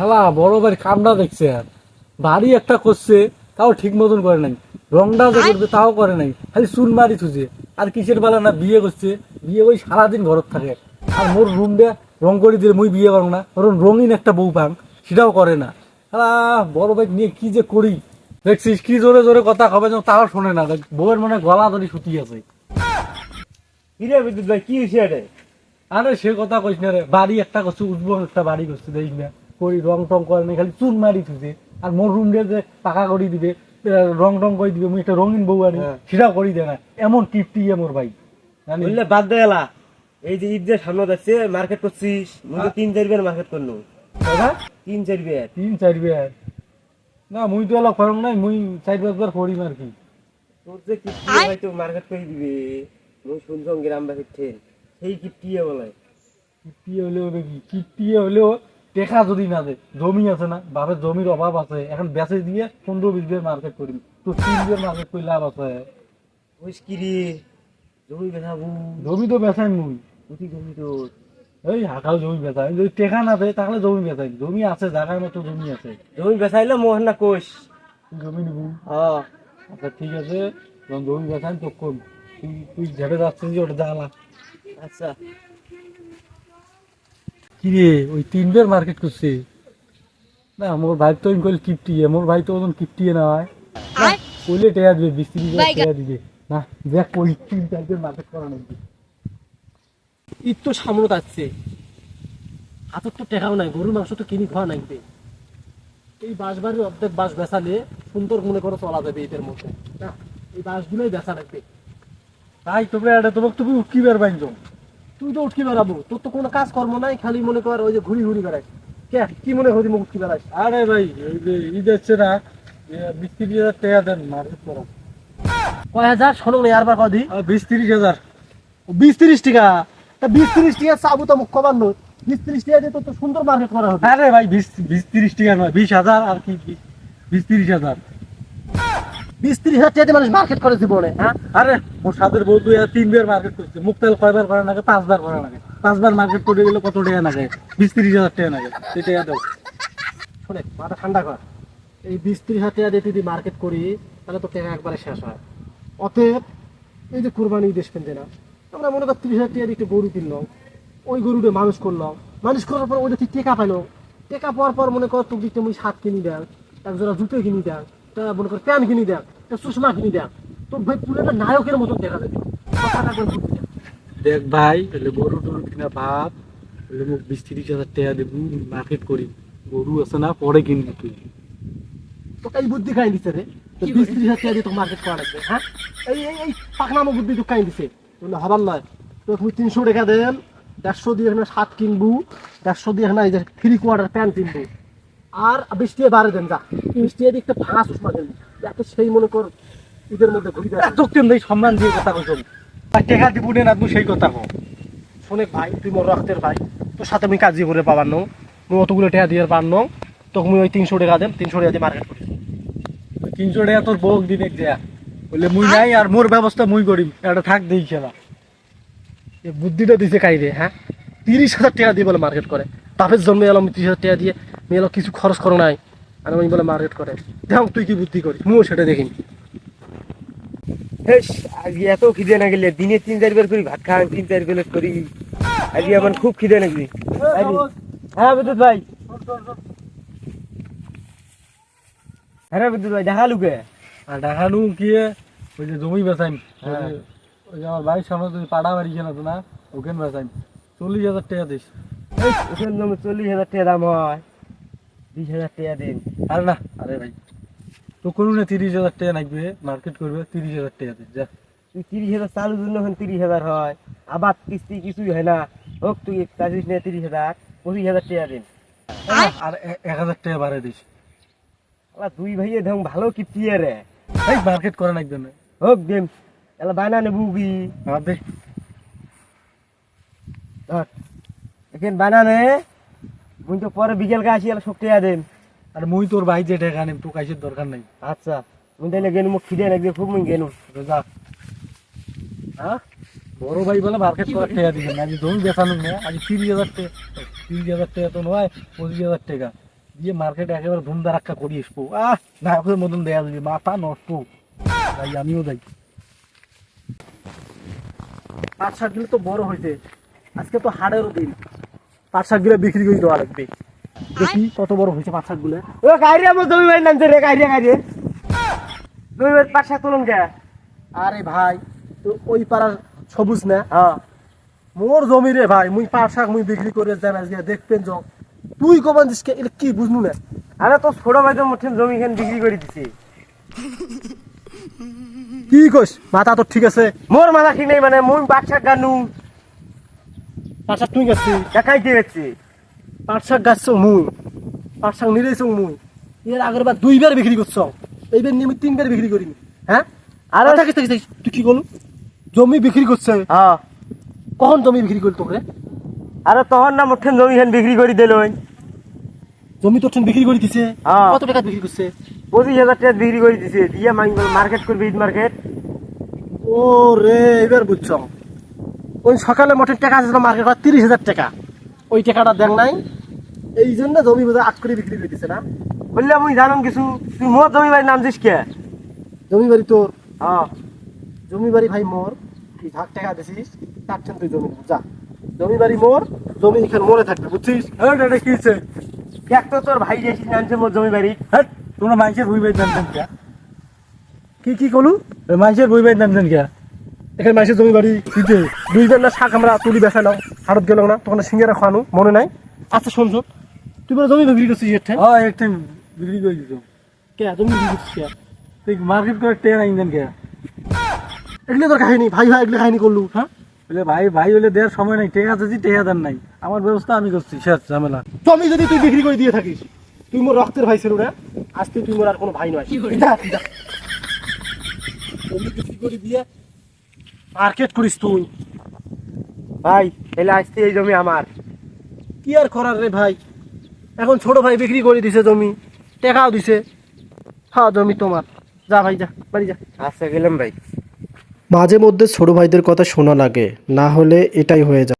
শালা বড় ভাই কামটা দেখছে আর। বাড়ি একটা করছে তাও ঠিক মতন করে নাই। রংটা যে করবে তাও করে নাই খালি চুন মারি থুছে আর কিসের বেলা না বিয়ে করছে বিয়ে ওই সারাদিন ঘরত থাকে। আর মোর রুম দিয়ে রং করে দিলে মুই বিয়ে পারো না কারণ রঙিন একটা বউ পাং সেটাও করে না। শালা বড় ভাই নিয়ে কি যে করি? দেখছিস কি জোরে জোরে কথা হবে যেন তাও শোনে না। দেখ, বউয়ের মানে গলা ধরে শুতি আছে। কিরে বিদ্যুৎ ভাই কি হয়েছে আরে সে কথা কইস না রে বাড়ি একটা করছে উঠবো একটা বাড়ি করছে দেখিস না। করি রং টং করে না খালি চুন মারি থুছে আর মোর রুম যে পাকা করে দিবে রং টং করে দিবে মুই একটা রঙিন বউ আনি হ্যাঁ। সেটাও করি দেয় না। এমন টিপটি মোর ভাই? বললে বাদ দে এলা। এই যে ঈদ যে সামনে যাচ্ছে মার্কেট করছিস মুই তো তিন চার বার মার্কেট করল তিন চার বার। তিন চার বের। না মুই তো এলা করম নাই মুই চার পাঁচবার করিম আর কি। তোর যে কিপ্টি হয়তো মার্কেট করে দিবে মুই শুনছম গ্রামবাসীর ঠেল সেই কিপ্টিয়ে বলে। কিপ্টি হলেও দেখি কিপ্টি হলেও টেকা যদি না দে জমি আছে না বাপের জমির অভাব আছে এখন বেচে দিয়ে পনেরো বিশ বের মার্কেট করিম তো তিন বের মার্কেট করে লাভ আছে। ওইস কি রে জমি বেচাবো জমি তো বেচাই মুই। কোটি জমি তোর এই হাঁকাও জমি বেচাই। যদি টেকা না দেয় তাহলে জমি বেচাই। জমি আছে জায়গার মতো জমি আছে। জমি বেচাইলে মোহন না কোষ। জমি নিবু? হ্যাঁ আচ্ছা ঠিক আছে। যখন জমি বেচাই তো কম। তুই তুই ঝেড়ে যাচ্ছিস ওটা জ্বালা আচ্ছা। কি রে ওই তিন বের মার্কেট করছে। না মোর ভাই তো কইল কিপটিয়ে মোর ভাই তো ওজন কিপটিয়ে না হয় কইলে টেয়া দিবে বিশ ত্রিশ টেয়া দিবে। না দেখ ওই তিন চার বের মার্কেট করা নাকি ঈদ তো সামনে যাচ্ছে হাতের তো টেকাও নাই গরুর মাংস তো কিনি খাওয়া লাগবে এই বাঁশ বাড়ির অর্ধেক বাঁশ বেচালে সুন্দর মনে করে চলা যাবে ঈদের মধ্যে। না এই বাঁশগুলোই বেচা লাগবে। তাই তোমরা এটা তোমাকে তুমি উঠকি বের বাইন তুই তো উঠকি বেড়াবো। তোর তো কোনো কাজ কর্ম নাই খালি মনে কর ওই যে ঘুরি ঘুরি বেড়াই কে কি মনে করি উঠকি বেড়াই আরে ভাই এই যে ঈদ হচ্ছে না বিশ তিরিশ হাজার টাকা দেন মার্কেট করা কয় হাজার? শোনো না আরবার কদি বিশ তিরিশ হাজার। বিশ তিরিশ টাকা? তা বিশ তিরিশ টাকা চাবো তো মুখ কবার নয় বিশ তিরিশ টাকা দিয়ে তো তো সুন্দর মার্কেট করা হবে। আরে ভাই বিশ বিশ তিরিশ টাকা নয় বিশ হাজার আর কি বিশ তিরিশ হাজার। বিশ তিরিশ হাজার টাকা দিয়ে মানুষ মার্কেট করে জীবনে হ্যাঁ? আরে মোর সাদের বউ দুই তিনবার মার্কেট করছে। মুক্তাল কয়বার করা নাগে? পাঁচবার করা নাগে। পাঁচবার মার্কেট করে গেলে কত টাকা নাগে? বিশ তিরিশ হাজার টাকা নাগে। সেই টাকা দাও। শোনে মাথা ঠান্ডা কর। এই বিশ ত্রিশ হাজার টাকা দিয়ে যদি মার্কেট করি তাহলে তো টাকা একবারে শেষ হয়। অতএব এই যে কোরবানি দেশ কিনতে না আমরা মনে কর ত্রিশ হাজার টাকা দিয়ে একটা গরু কিনলাম। ওই গরুটা মানুষ করলাম। মানুষ করার পর ওইটা তুই টেকা পাইলো টেকা পাওয়ার পর মনে কর তুমি শার্ট কিনি দেন এক জোড়া জুতো কিনি তা মনে কর প্যান্ট কিনি দেন চশমা কিনি দেন ভাই পুরোটা নায়কের মতো দেখা যাবে। দেখ ভাই তাহলে গরু টরু কিনা ভাব তাহলে মোক বিশ তিরিশ হাজার টাকা দেবো মার্কেট করি। গরু আছে না পরে কিনবি তুই। তোকে এই বুদ্ধি খাই দিছে রে। বিশ ত্রিশ হাজার টাকা দিয়ে তো মার্কেট করা লাগবে হ্যাঁ? এই এই এই পাকনামো বুদ্ধি তো খাই দিছে। বললে হবার নয় তো তুমি তিনশো টাকা দেন দেড়শো দিয়ে এখানে শার্ট কিনবো দেড়শো দিয়ে এখানে এই যে থ্রি কোয়ার্টার প্যান্ট কিনবো। আর বিশ টাকা বাড়ে দেন যা বিশ টাকা দিয়ে একটা ভাঙা চশমা দেন। যাতে সেই মনে কর ঈদের মধ্যে ঘুরি দেয় তোকে ভাই সম্মান দিয়ে কথা কইছ টাকা দিব না তুই সেই কথা কো শোনে ভাই তুই মোর রক্তের ভাই। তোর সাথে আমি কাজই করে পাবার নো মুই অতগুলো টাকা দিয়ে পার নো তোকে মুই ওই তিনশো টাকা দেন তিনশো টাকা দিয়ে মার্কেট করি। তিনশো টাকা তোর বউক দিনে দেয়া। বললে মুই নাই আর মোর ব্যবস্থা মুই করিম। এটা থাক দেই খেলা। বুদ্ধিটা দিছে কাইরে হ্যাঁ? তিরিশ হাজার টাকা দিয়ে বলে মার্কেট করে। বাপের জন্মে এলাম তিরিশ হাজার টাকা দিয়ে মেয়ে কিছু খরচ করো নাই। আর আমি বলে মার্কেট করে। দেখ তুই কি বুদ্ধি করি মুও সেটা দেখিন। আজকে এত খিদে না গেলে দিনে তিন চার বার করি ভাত খাওয়া তিন চার প্লেট করি। আজকে আমার খুব খিদে হ্যাঁ বিদ্যুৎ ভাই। হ্যাঁ বিদ্যুৎ ভাই দেখা আর দেখানু কি? ওই যে জমি বেচাইম। হ্যাঁ। ওই যে আমার বাড়ির সামনে পাড়া বাড়ি তো না ওখানে বেচাইম। চল্লিশ হাজার টাকা দিস। চল্লিশ হাজার টাকা দাম হয়। বিশ হাজার টাকা দিন। আরে না। আরে ভাই। তো কোনো না তিরিশ হাজার টাকা লাগবে মার্কেট করবে তিরিশ হাজার টাকা দিস যা। তুই তিরিশ হাজার চালু জন্য এখন তিরিশ হাজার হয়। আবার কিস্তি কিছুই হয় না। হোক তুই চালিস না তিরিশ হাজার পঁচিশ হাজার টাকা দিন। আর এ- এক হাজার টাকা বাড়ে দিস। দুই ভাইয়ে ধং ভালো কিপ্তি রে। এই মার্কেট করে লাগবে না। হোক দিন। এলা বায়না নেবু কি? আমার দে। ধর। এখানে বায়না নে মুই তো পরে বিকেলকে আসি এলা শক্তি দেন। আর মুই তোর ভাই যে টাকা নিম তোর কাইসের দরকার নাই। আচ্ছা মুই তাহলে গেনু মুখ খিদে লাগবে খুব মুই গেনু। যা। হ্যাঁ? বড় ভাই বলে মার্কেট করার টাকা দিবেন আজ জমি বেচানো না আজ তিরিশ হাজার টাকা তিরিশ হাজার টাকা তো নয় পঁচিশ হাজার টাকা। গিয়ে মার্কেটে একেবারে ধুম ধারাক্কা করি আসব। আহ নায়কের মতন দেয়া যাবে মাথা নষ্ট। তাই আমিও যাই। পাট শাকগুলো তো বড় হয়েছে। আজকে তো হাড়েরও দিন। পাট শাকগুলো বিক্রি করে দেওয়া লাগবে। দেখি কত বড় হয়েছে পাট শাকগুলো। ও, গাড়ি আমার জমি বাড়ি নামছে রে, গাড়ি গাড়ি জমি বাড়ি পাশা তুলুন কে আরে ভাই ওই পাড়ার সবুজ না? হ্যাঁ। মোর জমি রে ভাই, মুই পাট শাক মুই বিক্রি করে যান আজকে, দেখবেন যাও। তুই কমান দিস কে, এটা কি বুঝনু না? আরে তো ছোট ভাই তো মুঠে জমি খান বিক্রি করে দিছে। কি কইস? মাথা তো ঠিক আছে। মোর মাথা ঠিক নেই মানে মুই বাচ্চা গানু। পাট শাক তুই গেছি। দেখাইতে গেছি। পাট শাক গাছ মুই। পাট শাক নিরেছ মুই। এর আগের বার দুইবার বিক্রি করছ। এইবার নিয়ে আমি তিনবার বিক্রি করিনি। হ্যাঁ? আরে থাকিস থাকিস থাকিস। তুই কি বলু জমি বিক্রি করছে। হ্যাঁ। কখন জমি বিক্রি করলি তোকে? আরে তখন না মুঠে জমি খান বিক্রি করে দিল জমি ঠেন বিক্রি করে দিছে? হ্যাঁ। কত টাকা বিক্রি করছে? পঁচিশ হাজার টাকা বিক্রি করে দিছে। দিয়ে মার্কেট করবে ঈদ মার্কেট। ও রে এবার বুঝছ। ওই সকালে মোটর টাকা আছে মার্কেট করা তিরিশ হাজার টাকা। ওই টাকাটা দেন নাই। এই জন্য জমি বোঝা আট করে বিক্রি করে দিছে না। বললে মুই জানাম কিছু তুই মোর জমি বাড়ির নাম দিস কে? জমি বাড়ি তোর? হ্যাঁ। জমি বাড়ি ভাই মোর। তুই ভাগ টাকা দিছিস তার তুই জমি যা। জমি বাড়ি মোর জমি এখানে মরে থাকবে বুঝছিস? হ্যাঁ এটা কি হচ্ছে দেখ তো তোর ভাই এসে জানছে মোর জমি বাড়ি। হ্যাঁ তোমরা মানুষের বই বাই জানতেন কে? কি কি করলু ওই মানুষের বই বাই জানতেন কে? এখানে মাসের জমি বাড়ি দিতে দুই না শাক আমরা তুলি বেচা নাও হাটত গেল না তখন সিঙ্গারা খাওয়ানো মনে নাই? আচ্ছা শোন শোন। তুই বলে জমি বিক্রি করছিস এর হ্যাঁ একটা বিক্রি করে দিত কে জমি বিক্রি করছিস তুই মার্কেট করে ট্রেন আইন দেন কে? এগুলো তোর কাহিনী ভাই ভাই এগুলো কাহিনী করলু। হ্যাঁ? বলে ভাই ভাই হলে দেওয়ার সময় নাই টেকা দিচ্ছি টেকা দেন নাই। আমার ব্যবস্থা আমি করছি শেষ ঝামেলা। জমি যদি তুই বিক্রি করে দিয়ে থাকিস তুই মোর রক্তের ভাই ছিল না আজ তুই মোর আর কোনো ভাই নয়। জমি বিক্রি করে দিয়ে মার্কেট করিস তুই। ভাই এলে আসতে এই জমি আমার। কি আর করার রে ভাই? এখন ছোট ভাই বিক্রি করে দিছে জমি টেকাও দিছে। হ্যাঁ জমি তোমার। যা ভাই যা বাড়ি যা। আচ্ছা গেলাম ভাই। মাঝে মধ্যে ছোট ভাইদের কথা শোনা লাগে না হলে এটাই হয়ে যায়।